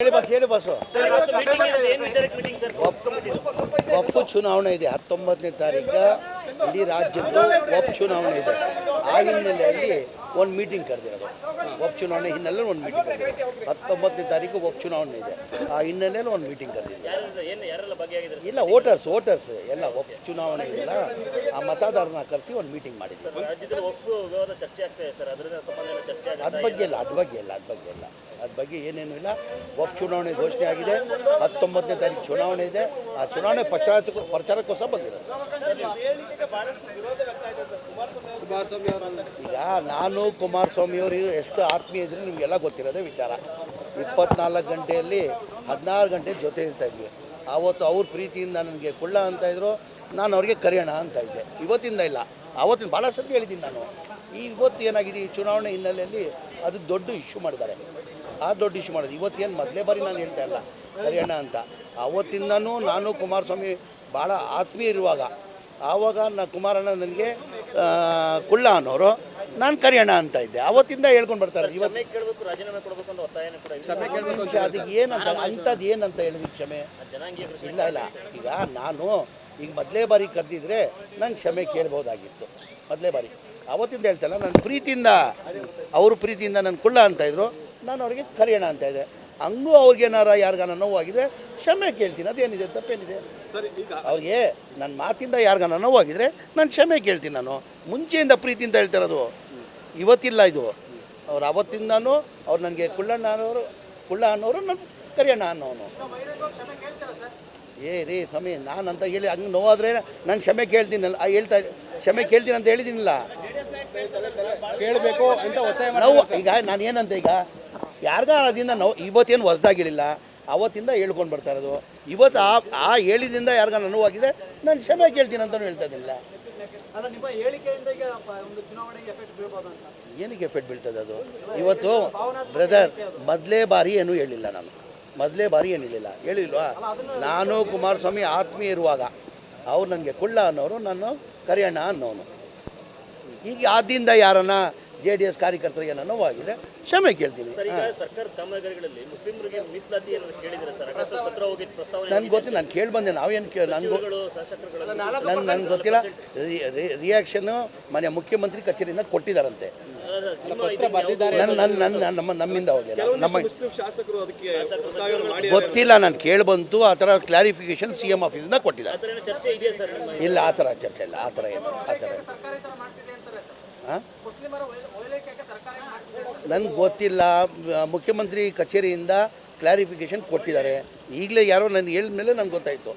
ಹೇಳಿ ಬಸ್ ಹೇಳಿ ಬಸ್ಸು ಒಪ್ಪು ಚುನಾವಣೆ ಇದೆ ಹತ್ತೊಂಬತ್ತನೇ ತಾರೀಕು ಇಡೀ ರಾಜ್ಯದ್ದು ಉಪಚುನಾವಣೆ ಚುನಾವಣೆ ಇದೆ. ಆ ಹಿನ್ನೆಲೆಯಲ್ಲಿ ಒಂದು ಮೀಟಿಂಗ್ ಕರೆದಿರೋದು. ಉಪಚುನಾವಣೆ ಚುನಾವಣೆ ಹಿನ್ನೆಲೆ ಒಂದು ಮೀಟಿಂಗ್ ಕರೆದಿರೋದು. ಹತ್ತೊಂಬತ್ತನೇ ತಾರೀಕು ಉಪಚುನಾವಣೆ ಚುನಾವಣೆ ಇದೆ. ಆ ಹಿನ್ನೆಲೆಯಲ್ಲಿ ಒಂದು ಮೀಟಿಂಗ್ ಕರೆದಿದೆ ಇಲ್ಲ ವೋಟರ್ಸ್ ವೋಟರ್ಸ್ ಎಲ್ಲ ಉಪಚುನಾವಣೆ ಚುನಾವಣೆ ಇಲ್ಲ. ಆ ಮತದಾರನ ಕರೆಸಿ ಒಂದು ಮೀಟಿಂಗ್ ಚರ್ಚೆ ಅದ್ರ ಬಗ್ಗೆ ಇಲ್ಲ, ಅದ ಬಗ್ಗೆ ಇಲ್ಲ ಅದ್ರ ಬಗ್ಗೆ ಇಲ್ಲ. ಅದ್ರ ಬಗ್ಗೆ ಏನೇನು ಇಲ್ಲ. ಒಪ್ಪು ಚುನಾವಣೆ ಘೋಷಣೆ ಆಗಿದೆ. ಹತ್ತೊಂಬತ್ತನೇ ತಾರೀಕು ಚುನಾವಣೆ ಇದೆ. ಆ ಚುನಾವಣೆ ಪ್ರಚಾರಕ್ಕೂ ಪ್ರಚಾರಕ್ಕೋಸ್ಕರ ಬಂದಿರೋದು. ಈಗ ನಾನು ಕುಮಾರಸ್ವಾಮಿಯವರು ಎಷ್ಟು ಆತ್ಮೀಯ ಇದ್ರೆ ನಿಮಗೆಲ್ಲ ಗೊತ್ತಿರೋದೇ ವಿಚಾರ. ಇಪ್ಪತ್ನಾಲ್ಕು ಗಂಟೆಯಲ್ಲಿ ಹದಿನಾರು ಗಂಟೆ ಜೊತೆ ಇರ್ತಾ ಇದ್ವಿ. ಆವತ್ತು ಅವ್ರ ಪ್ರೀತಿಯಿಂದ ನನಗೆ ಕುಳ್ಳ ಅಂತ ಇದ್ರು ನಾನು ಅವ್ರಿಗೆ ಕರೆಯೋಣ ಅಂತ ಇದ್ದೆ. ಇವತ್ತಿಂದ ಇಲ್ಲ. ಆವತ್ತಿನ ಭಾಳ ಸತಿ ಹೇಳಿದ್ದೀನಿ ನಾನು. ಈ ಇವತ್ತು ಏನಾಗಿದೆ ಈ ಚುನಾವಣೆ ಹಿನ್ನೆಲೆಯಲ್ಲಿ ಅದು ದೊಡ್ಡ ಇಶ್ಯೂ ಮಾಡಿದ್ದಾರೆ. ಆ ದೊಡ್ಡ ಇಶ್ಯೂ ಮಾಡೋದು ಇವತ್ತೇನು ಮೊದಲೇ ಬಾರಿ ನಾನು ಹೇಳ್ತಾ ಇಲ್ಲ. ಕರೆಯೋಣ ಅಂತ. ಆವತ್ತಿಂದನೂ ನಾನು ಕುಮಾರಸ್ವಾಮಿ ಭಾಳ ಆತ್ಮೀಯ ಇರುವಾಗ ಆವಾಗ ನನ್ನ ಕುಮಾರಣ್ಣ ನನಗೆ ಕುಳ್ಳ ಅನ್ನೋರು ನಾನು ಕರಿಯೋಣ ಅಂತ ಇದ್ದೆ. ಅವತ್ತಿಂದ ಹೇಳ್ಕೊಂಡು ಬರ್ತಾರೆ ಇವತ್ತು ಕ್ಷಮೆ ಕೇಳಬೇಕು ರಾಜೀನಾಮೆ ಕೊಡಬೇಕು ಅಂತ ಒತ್ತಾಯನ ಕೂಡ ಇದೆ. ಅದು ಏನಂತ ಅಂಥದ್ದು ಏನಂತ ಹೇಳಿದ್ವಿ ಕ್ಷಮೆ? ಇಲ್ಲ ಇಲ್ಲ. ಈಗ ನಾನು ಈಗ ಮೊದಲೇ ಬಾರಿ ಕರೆದಿದ್ರೆ ನಾನು ಕ್ಷಮೆ ಕೇಳ್ಬೋದಾಗಿತ್ತು. ಮೊದಲೇ ಬಾರಿ. ಅವತ್ತಿಂದ ಹೇಳ್ತಲ್ಲ ನನ್ನ ಪ್ರೀತಿಯಿಂದ ಅವ್ರ ಪ್ರೀತಿಯಿಂದ ನನ್ನ ಕುಳ್ಳ ಅಂತ ಇದ್ರು ನಾನು ಅವ್ರಿಗೆ ಕರೆಯೋಣ ಅಂತ ಇದ್ದೆ. ಹಂಗೂ ಅವ್ರಿಗೇನಾರ ಯಾರಿಗಾನ ನೋವಾಗಿದ್ರೆ ಕ್ಷಮೆ ಕೇಳ್ತೀನಿ. ಅದೇನಿದೆ ತಪ್ಪೇನಿದೆ ಅವ್ರಿಗೆ ನನ್ನ ಮಾತಿಂದ ಯಾರಿಗಾನ ನೋವಾಗಿದ್ರೆ ನಾನು ಕ್ಷಮೆ ಕೇಳ್ತೀನಿ ನಾನು. ಮುಂಚೆಯಿಂದ ಪ್ರೀತಿಯಿಂದ ಹೇಳ್ತಿರೋದು ಇವತ್ತಿಲ್ಲ ಇದು. ಅವ್ರು ಅವತ್ತಿಂದನೂ ಅವ್ರು ನನಗೆ ಕುಳ್ಳಣ್ಣ ಅನ್ನೋರು ಕುಳ್ಳ ಅನ್ನೋರು ನನ್ನ ಕರಿಯಣ್ಣ ಅನ್ನೋನು. ಏ ರೇ ನಾನು ಅಂತ ಹೇಳಿ ಹಂಗೆ ನೋವಾದ್ರೆ ನಾನು ಕ್ಷಮೆ ಕೇಳ್ತೀನಲ್ಲ ಹೇಳ್ತಾ ಕ್ಷಮೆ ಕೇಳ್ತೀನಿ ಅಂತ ಹೇಳಿದ್ದೀನಿಲ್ಲ ಕೇಳಬೇಕು ಅಂತ ಒತ್ತಾಯ ನೋವು ಈಗ ನಾನು ಏನಂತ ಈಗ? ಯಾರಿಗ ಅದರಿಂದ ನಾವು ಇವತ್ತೇನು ಹೊಸ್ದಾಗಿಳಿಲ್ಲ ಅವತ್ತಿಂದ ಹೇಳ್ಕೊಂಡು ಬರ್ತಾ ಇರೋದು. ಇವತ್ತು ಆ ಆ ಹೇಳಿದಿಂದ ಯಾರಿಗ ನೋವಾಗಿದೆ ನಾನು ಕ್ಷಮೆ ಕೇಳ್ತೀನಿ ಅಂತಲೂ ಹೇಳ್ತಾ ಇದ್ದಿಲ್ಲ ಏನಕ್ಕೆ ಎಫೆಕ್ಟ್ ಬೀಳ್ತದೆ ಅದು? ಇವತ್ತು ಬ್ರದರ್ ಮೊದಲೇ ಬಾರಿ ಏನೂ ಹೇಳಿಲ್ಲ ನಾನು. ಮೊದಲೇ ಬಾರಿ ಏನಿಲ್ಲ ಹೇಳಿಲ್ವಾ? ನಾನು ಕುಮಾರಸ್ವಾಮಿ ಆತ್ಮೀಯ ಇರುವಾಗ ಅವ್ರು ನನಗೆ ಕುಳ್ಳ ಅನ್ನೋರು ನಾನು ಕರಿಯಣ್ಣ ಅನ್ನೋನು. ಈಗ ಆದಿಂದ ಯಾರನ್ನ ಜೆ ಡಿ ಎಸ್ ಕಾರ್ಯಕರ್ತರಿಗೆ ನಾನು ನೋವಾಗಿದೆ. ಕ್ಷಮೆ ಕೇಳ್ತೀನಿ. ಸರ್ ಈಗ ಸರ್ಕಾರದ ಕಾಮಗಾರಿಗಳಲ್ಲಿ ಮುಸ್ಲಿಮರಿಗೆ ಮೀಸಲಾತಿ ಏನಾದ್ರು ಕೇಳಿದ್ರೆ ಸರ್? ಅಕಸ್ಮಾತ್ ಪತ್ರ ಹೋಗಿದ್ದು ಪ್ರಸ್ತಾವನೆ ನನಗೆ ಗೊತ್ತಿಲ್ಲ ನಾನು ಕೇಳಿ ಬಂದೆ. ನಾವೇನು ಕೇಳಿ ನನಗೂ ನನ್ನ ನನಗೆ ಗೊತ್ತಿಲ್ಲ. ರಿಯಾಕ್ಷನ್ ಮನೆ ಮುಖ್ಯಮಂತ್ರಿ ಕಚೇರಿಯಿಂದ ಕೊಟ್ಟಿದ್ದಾರಂತೆ ನನ್ನ ನನ್ನ ನಮ್ಮ ನಮ್ಮಿಂದ ಹೋಗಿಲ್ಲ ನಮ್ಮ ಮುಸ್ಲಿಂ ಶಾಸಕರು ಅದಕ್ಕೆ ಗೊತ್ತಿಲ್ಲ ನಾನು ಕೇಳಿಬಂತು ಆ ಥರ ಕ್ಲಾರಿಫಿಕೇಶನ್ ಸಿ ಎಂ ಆಫೀಸಿಂದ ಕೊಟ್ಟಿದ್ದಾರೆ. ಆ ಥರ ಏನೋ ಚರ್ಚೆ ಇದೆಯಾ ಸರ್ ಇಲ್ಲ ಆ ಥರ ಚರ್ಚೆ ಇಲ್ಲ. ಆ ಥರ ಏನು ಆ ಥರ ಸರ್ಕಾರ ಈ ಮಾಡ್ತಿದೆ ಅಂತಾರೆ ಸರ್. ಹಾಂ? ನನಗೆ ಗೊತ್ತಿಲ್ಲ. ಮುಖ್ಯಮಂತ್ರಿ ಕಚೇರಿಯಿಂದ ಕ್ಲಾರಿಫಿಕೇಶನ್ ಕೊಟ್ಟಿದ್ದಾರೆ. ಈಗಲೇ ಯಾರೋ ನನಗೆ ಹೇಳಿದ ಮೇಲೆ ನನಗೆ ಗೊತ್ತಾಯಿತು.